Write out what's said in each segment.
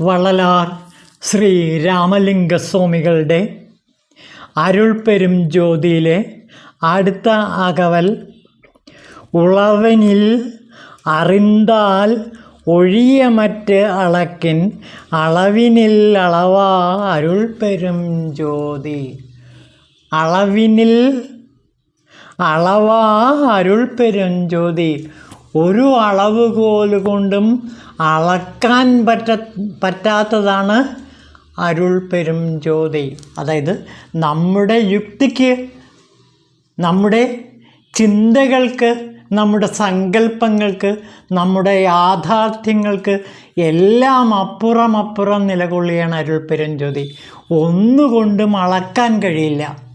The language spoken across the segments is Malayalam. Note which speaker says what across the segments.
Speaker 1: വള്ളലാർ ശ്രീ രാമലിംഗസ്വാമികളുടെ അരുൾപ്പെരും ജ്യോതിയിലെ അടുത്ത അകവൽ ഉളവനിൽ അറിന്താൽ ഒഴിയ മറ്റ് അളക്കിൻ അളവിനിൽ അളവാ അരുൾപ്പെരും ജ്യോതി. അളവിനിൽ അളവാ അരുൾപ്പെരും ജ്യോതി. ഒരു അളവുകോൽ കൊണ്ടും അളക്കാൻ പറ്റ പറ്റാത്തതാണ് അരുൾ പെരും ജ്യോതി. അതായത് നമ്മുടെ യുക്തിക്ക് നമ്മുടെ ചിന്തകൾക്ക് നമ്മുടെ സങ്കല്പങ്ങൾക്ക് നമ്മുടെ യാഥാർത്ഥ്യങ്ങൾക്ക് എല്ലാം അപ്പുറം അപ്പുറം നിലകൊള്ളിയാണ് അരുൾപ്പെരും ജ്യോതി. ഒന്നുകൊണ്ടും അളക്കാൻ കഴിയില്ല.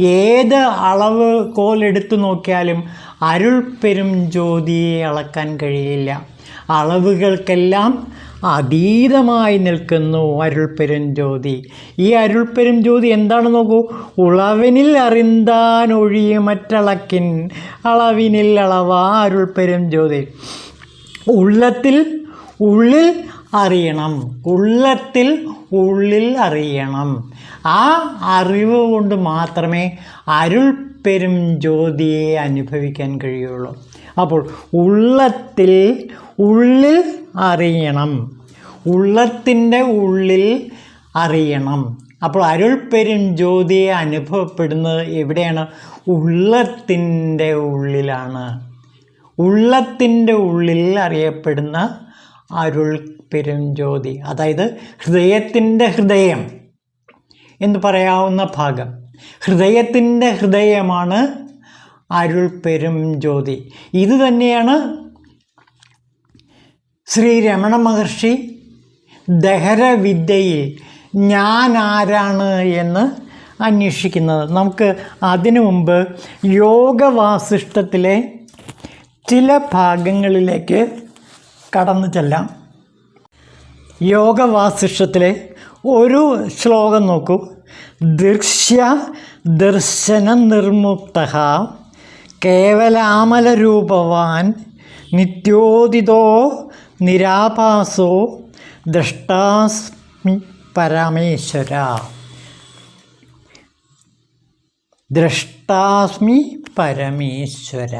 Speaker 1: ഏത് അളവ് കോലെടുത്തു നോക്കിയാലും അരുൾ പെരും ജ്യോതിയെ അളക്കാൻ കഴിയില്ല. അളവുകൾക്കെല്ലാം അതീതമായി നിൽക്കുന്നു അരുൾപ്പെരും ജ്യോതി. ഈ അരുൾപ്പെരും ജ്യോതി എന്താണ് നോക്കൂ? ഉളവിനിൽ അറിന്താൻ ഒഴിയ മറ്റളക്കിൻ അളവിനിൽ അളവാ അരുൾപ്പെരും ജ്യോതി. ഉള്ളത്തിൽ ഉള്ളിൽ അറിയണം. ഉള്ളത്തിൽ ഉള്ളിൽ അറിയണം. ആ അറിവ് കൊണ്ട് മാത്രമേ അരുൾ പെരും ജ്യോതിയെ അനുഭവിക്കാൻ കഴിയുള്ളൂ. അപ്പോൾ ഉള്ളത്തിൽ ഉള്ളിൽ അറിയണം. ഉള്ളത്തിന്റെ ഉള്ളിൽ അറിയണം. അപ്പോൾ അരുൾ പെരും ജ്യോതിയെ അനുഭവപ്പെടുന്നത് എവിടെയാണ്? ഉള്ളത്തിന്റെ ഉള്ളിലാണ്. ഉള്ളത്തിന്റെ ഉള്ളിൽ അറിയപ്പെടുന്ന അരുൾ പെരുംജ്യോതി. അതായത് ഹൃദയത്തിന്റെ ഹൃദയം എന്ന് പറയാവുന്ന ഭാഗം. ഹൃദയത്തിന്റെ ഹൃദയമാണ് അരുൾ പെരും ജ്യോതി ഇത് തന്നെയാണ് ശ്രീ രമണ മഹർഷി ദഹരവിദ്യയിൽ ഞാൻ ആരാണ് എന്ന് അന്വേഷിക്കുന്നത്. നമുക്ക് അതിനു മുമ്പ് യോഗവാസിഷ്ടത്തിലെ ചില ഭാഗങ്ങളിലേക്ക് കടന്നു ചെല്ലാം യോഗവാസിഷ്ടത്തിലെ ഒരു ശ്ലോകം നോക്കൂ. ദൃശ്യ ദർശന നിർമുക്ത കേവലാമലരൂപവാൻ നിത്യോദിതോ നിരാപാസോ ദ്രഷ്ടാസ്മി പരമേശ്വര. ദ്രഷ്ടാസ്മി പരമേശ്വര.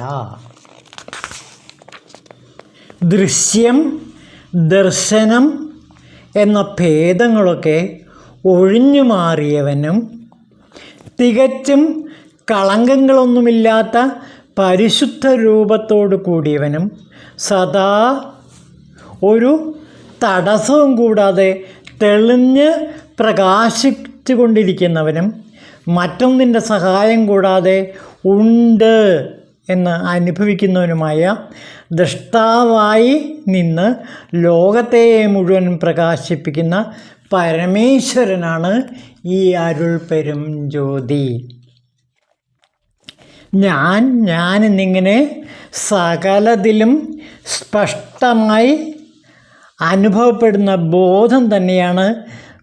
Speaker 1: ദൃശ്യം ദർശനം എന്ന ഭേദങ്ങളൊക്കെ ഒഴിഞ്ഞു മാറിയവനും തികച്ചും കളങ്കങ്ങളൊന്നുമില്ലാത്ത പരിശുദ്ധ രൂപത്തോടു കൂടിയവനും സദാ ഒരു തടസ്സവും കൂടാതെ തെളിഞ്ഞ് പ്രകാശിച്ചു കൊണ്ടിരിക്കുന്നവനും മറ്റൊന്നിന്റെ സഹായം കൂടാതെ ഉണ്ട്. എന്ന് അനുഭവിക്കുന്നവനുമായ ദൃഷ്ടാവായി നിന്ന് ലോകത്തെ മുഴുവൻ പ്രകാശിപ്പിക്കുന്ന പരമേശ്വരനാണ് ഈ അരുൾ പെരും ജ്യോതി. ഞാൻ ഞാൻ എന്നിങ്ങനെ സകലതിലും സ്പഷ്ടമായി അനുഭവപ്പെടുന്ന ബോധം തന്നെയാണ്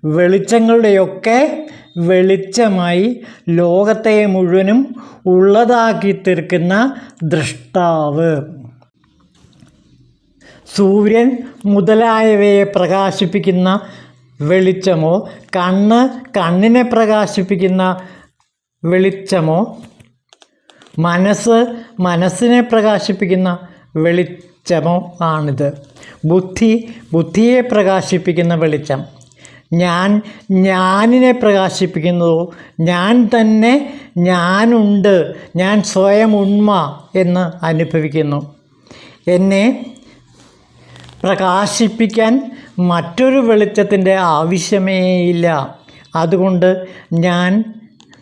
Speaker 1: വെളിച്ചങ്ങളുടെയൊക്കെ വെളിച്ചമായി ലോകത്തെ മുഴുവനും ഉള്ളതാക്കി തീർക്കുന്ന ദൃഷ്ടാവ് സൂര്യൻ മുതലായവയെ പ്രകാശിപ്പിക്കുന്ന വെളിച്ചമോ കണ്ണ് കണ്ണിനെ പ്രകാശിപ്പിക്കുന്ന വെളിച്ചമോ മനസ്സ് മനസ്സിനെ പ്രകാശിപ്പിക്കുന്ന വെളിച്ചമോ ആണിത്. ബുദ്ധി ബുദ്ധിയെ പ്രകാശിപ്പിക്കുന്ന വെളിച്ചം. ഞാൻ ഞാനിനെ പ്രകാശിപ്പിക്കുന്നു. ഞാൻ തന്നെ ഞാനുണ്ട്. ഞാൻ സ്വയം ഉണ്മ എന്ന് അനുഭവിക്കുന്നു. എന്നെ പ്രകാശിപ്പിക്കാൻ മറ്റൊരു വെളിച്ചത്തിന്റെ ആവശ്യമേയില്ല അതുകൊണ്ട് ഞാൻ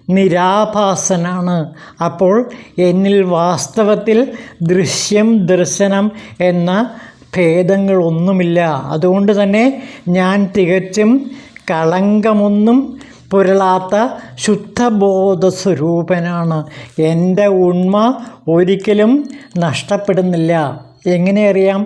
Speaker 1: നിരാഭാസനാണ്. അപ്പോൾ എന്നിൽ വാസ്തവത്തിൽ ദൃശ്യം ദർശനം എന്ന ഭേദങ്ങളൊന്നുമില്ല. അതുകൊണ്ട് തന്നെ ഞാൻ തികച്ചും കളങ്കമൊന്നും പുരളാത്ത ശുദ്ധബോധ സ്വരൂപനാണ് എന്റെ ഉണ്മ ഒരിക്കലും നഷ്ടപ്പെടുന്നില്ല. എങ്ങനെ അറിയാം?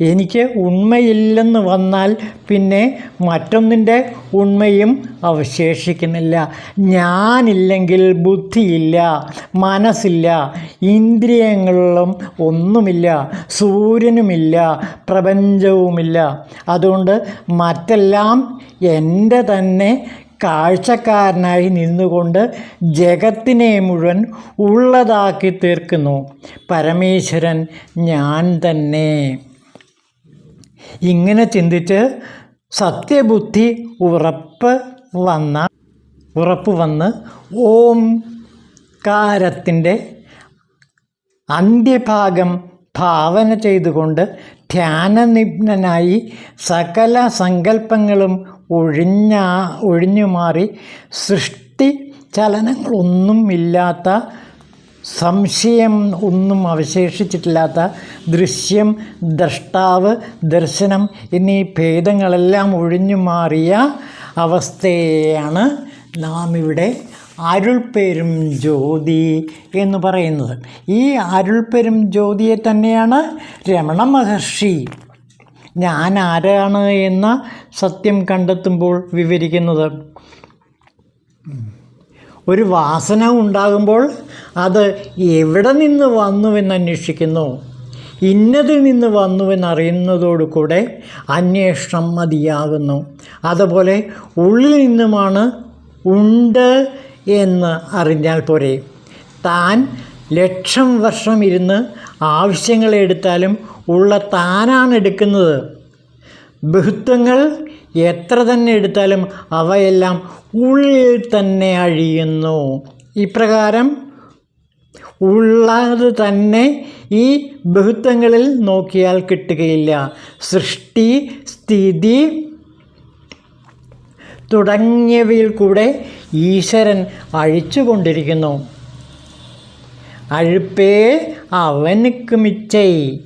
Speaker 1: എനിക്ക് ഉണ്മയില്ലെന്ന് വന്നാൽ പിന്നെ മറ്റൊന്നിന്റെ ഉണ്മയും അവശേഷിക്കുന്നില്ല. ഞാനില്ലെങ്കിൽ ബുദ്ധിയില്ല മനസ്സില്ല ഇന്ദ്രിയങ്ങളിലും ഒന്നുമില്ല സൂര്യനുമില്ല പ്രപഞ്ചവുമില്ല. അതുകൊണ്ട് മറ്റെല്ലാം എന്റെ തന്നെ കാഴ്ചക്കാരനായി നിന്നുകൊണ്ട് ജഗത്തിനെ മുഴുവൻ ഉള്ളതാക്കി തീർക്കുന്നു. പരമേശ്വരൻ ഞാൻ തന്നെ. ഇങ്ങനെ ചിന്തിച്ച് സത്യബുദ്ധി ഉറപ്പ് വന്ന ഉറപ്പ് വന്ന് ഓം കാരത്തിന്റെ അന്ത്യഭാഗം ഭാവന ചെയ്തുകൊണ്ട് ധ്യാനനിഗ്നനായി സകല സങ്കല്പങ്ങളും ഒഴിഞ്ഞ ഒഴിഞ്ഞു മാറി സൃഷ്ടി ചലനങ്ങളൊന്നും ഇല്ലാത്ത സംശയം ഒന്നും അവശേഷിച്ചിട്ടില്ലാത്ത ദൃശ്യം ദ്രഷ്ടാവ് ദർശനം എന്നീ ഭേദങ്ങളെല്ലാം ഒഴിഞ്ഞു മാറിയ അവസ്ഥയാണ് നാം ഇവിടെ അരുൾപ്പെരും ജ്യോതി എന്ന് പറയുന്നത്. ഈ അരുൾപ്പെരും ജ്യോതിയെ തന്നെയാണ് രമണ മഹർഷി. ഞാൻ ആരാണ് എന്ന സത്യം കണ്ടെത്തുമ്പോൾ വിവരിക്കുന്നത്. ഒരു വാസന ഉണ്ടാകുമ്പോൾ അത് എവിടെ നിന്ന് വന്നുവെന്ന് അന്വേഷിക്കുന്നു. ഇന്നതിൽ നിന്ന് വന്നുവെന്നറിയുന്നതോടു കൂടെ അന്വേഷണം മതിയാകുന്നു. അതുപോലെ ഉള്ളിൽ നിന്നുമാണ് ഉണ്ട് എന്ന് അറിഞ്ഞാൽ പോരെ. താൻ ലക്ഷം വർഷം ഇരുന്ന് ആവശ്യങ്ങളെ എടുത്താലും ഉള്ള താനാണ് എടുക്കുന്നത്. ബഹുത്വങ്ങൾ എത്ര തന്നെ എടുത്താലും അവയെല്ലാം ഉള്ളിൽ തന്നെ അഴിയുന്നു. ഇപ്രകാരം ഉള്ളത് തന്നെ ഈ ബഹുത്വങ്ങളിൽ നോക്കിയാൽ കിട്ടുകയില്ല. സൃഷ്ടി സ്ഥിതി തുടങ്ങിയവയിൽ കൂടെ ഈശ്വരൻ അഴിച്ചുകൊണ്ടിരിക്കുന്നു. അഴുപ്പേ അവനുക്ക് മിച്ചൈ.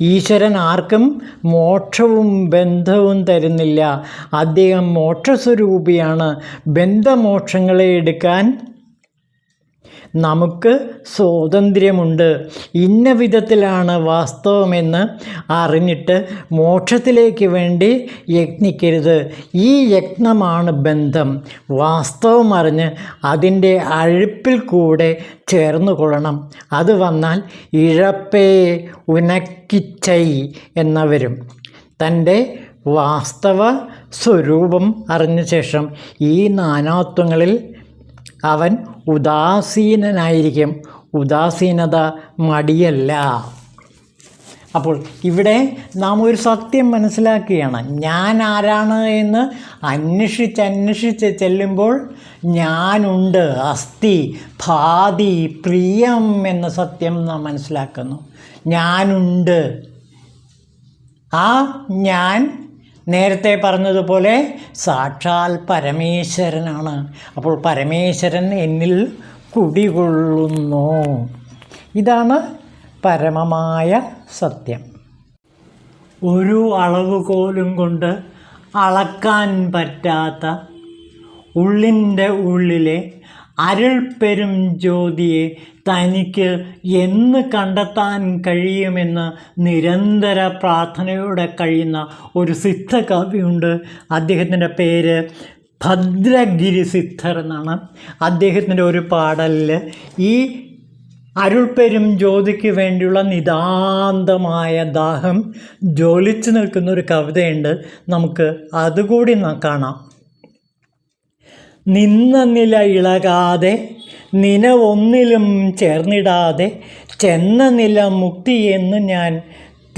Speaker 1: ഈശ്വരൻ ആർക്കും മോക്ഷവും ബന്ധവും തരുന്നില്ല. അദ്ദേഹം മോക്ഷസ്വരൂപിയാണ്. ബന്ധമോക്ഷങ്ങളെ എടുക്കാൻ നമുക്ക് സ്വാതന്ത്ര്യമുണ്ട്. ഇന്ന വിധത്തിലാണ് വാസ്തവമെന്ന് അറിഞ്ഞിട്ട് മോക്ഷത്തിലേക്ക് വേണ്ടി യത്നിക്കരുത് ഈ യത്നമാണ് ബന്ധം. വാസ്തവം അറിഞ്ഞ് അതിന്റെ അഴുപ്പിൽ കൂടെ ചേർന്നു കൊള്ളണം. അത് വന്നാൽ ഇഴപ്പേ ഉനക്കിച്ചൈ എന്നവരും തന്റെ വാസ്തവ സ്വരൂപം അറിഞ്ഞ ശേഷം ഈ നാനാത്വങ്ങളിൽ അവൻ ഉദാസീനനായിരിക്കും. ഉദാസീനത മടിയല്ല. അപ്പോൾ ഇവിടെ നാം ഒരു സത്യം മനസ്സിലാക്കുകയാണ്. ഞാൻ ആരാണ് എന്ന് അന്വേഷിച്ച് അന്വേഷിച്ച് ചെല്ലുമ്പോൾ ഞാനുണ്ട് അസ്ഥി ഭാതി പ്രിയം എന്ന സത്യം നാം മനസ്സിലാക്കുന്നു. ഞാനുണ്ട്. ആ ഞാൻ നേരത്തെ പറഞ്ഞതുപോലെ സാക്ഷാൽ പരമേശ്വരനാണ്. അപ്പോൾ പരമേശ്വരൻ എന്നിൽ കുടികൊള്ളുന്നു. ഇതാണ് പരമമായ സത്യം. ഒരു അളവുകോലും കൊണ്ട് അളക്കാൻ പറ്റാത്ത ഉള്ളിന്റെ ഉള്ളിലെ അരുൾപ്പെരും ജ്യോതിയെ തനിക്ക് എന്ന് കണ്ടെത്താൻ കഴിയുമെന്ന് നിരന്തര പ്രാർത്ഥനയോടെ കഴിയുന്ന ഒരു സിദ്ധ കവിയുണ്ട് അദ്ദേഹത്തിന്റെ പേര് ഭദ്രഗിരി സിദ്ധർ എന്നാണ്. അദ്ദേഹത്തിന്റെ ഒരു പാടലിൽ ഈ അരുൾപ്പെരും ജ്യോതിക്ക് വേണ്ടിയുള്ള നിതാന്തമായ ദാഹം ജ്വലിച്ചു നിൽക്കുന്ന ഒരു കവിതയുണ്ട്. നമുക്ക് അതുകൂടി കാണാം. നിന്ന നില ഇളകാതെ നിലവൊന്നിലും ചേർന്നിടാതെ ചെന്ന നില മുക്തിയെന്ന് ഞാൻ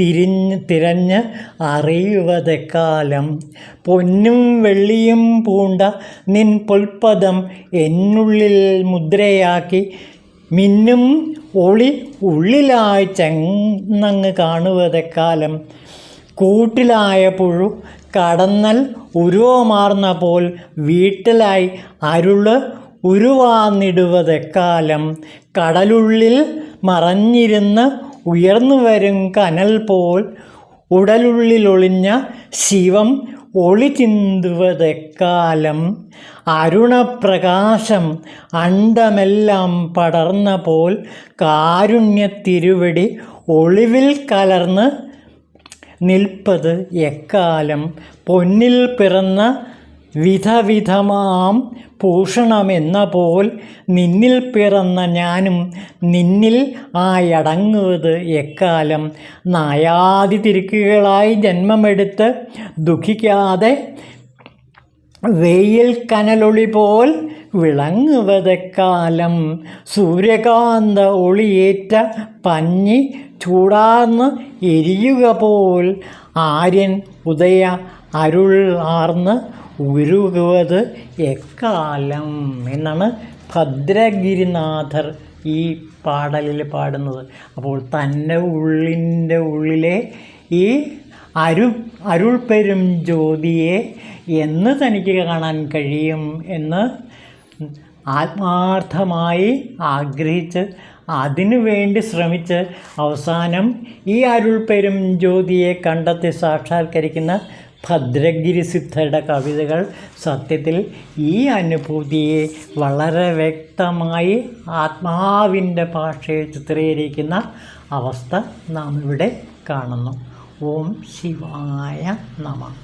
Speaker 1: തിരിഞ്ഞ് തിരഞ്ഞ് അറിയുവതെക്കാലം. പൊന്നും വെള്ളിയും പൂണ്ട നിൻ പൊൽപ്പദം എന്നുള്ളിൽ മുദ്രയാക്കി മിന്നും ഒളി ഉള്ളിലായി ചെന്നങ്ങ് കാണുവതെക്കാലം. കൂട്ടിലായ പുഴു കടന്നൽ ഉരുവമാർന്ന പോൽ വീട്ടിലായി അരുൾ ഉരുവാന്നിടുവതെക്കാലം കടലുള്ളിൽ മറഞ്ഞിരുന്ന് ഉയർന്നു വരും കനൽ പോൽ ഉടലുള്ളിലൊളിഞ്ഞ ശിവം ഒളി ചിന്തുവതെക്കാലം അരുണപ്രകാശം അണ്ടമെല്ലാം പടർന്ന പോൽ കാരുണ്യത്തിരുവടി ഒളിവിൽ കലർന്ന് നിൽപ്പത് എക്കാലം പൊന്നിൽ പിറന്ന വിധവിധമാം പൂഷണമെന്ന പോൽ നിന്നിൽ പിറന്ന ഞാനും നിന്നിൽ ആയടങ്ങുന്നത് എക്കാലം നായാതി തിരുക്കുകളായി ജന്മമെടുത്ത് ദുഃഖിക്കാതെ വെയിൽ കനലൊളി പോൽ വിളങ്ങുവതെക്കാലം സൂര്യകാന്ത ഒളിയേറ്റ പഞ്ഞി ചൂടാർന്ന് എരിയുക പോൽ ആര്യൻ ഉദയ അരുൾ ആർന്ന് ഉരുകുവത് എക്കാലം എന്നാണ് ഭദ്രഗിരിനാഥർ ഈ പാടലിൽ പാടുന്നത്. അപ്പോൾ തന്റെ ഉള്ളിന്റെ ഉള്ളിലെ ഈ അരു അരുൾ പെരും ജ്യോതിയെ എന്ന് തനിക്ക് കാണാൻ കഴിയും എന്ന് ആത്മാർത്ഥമായി ആഗ്രഹിച്ച് അതിനു വേണ്ടി ശ്രമിച്ച് അവസാനം ഈ അരുൾപ്പെരും പെരും ജ്യോതിയെ കണ്ടെത്തി സാക്ഷാത്കരിക്കുന്ന ഭദ്രഗിരി സിദ്ധരുടെ കവിതകൾ സത്യത്തിൽ ഈ അനുഭൂതിയെ വളരെ വ്യക്തമായി ആത്മാവിന്റെ ഭാഷയിൽ ചിത്രീകരിക്കുന്ന അവസ്ഥ നാം ഇവിടെ കാണുന്നു. ഓം ശിവായ നമ.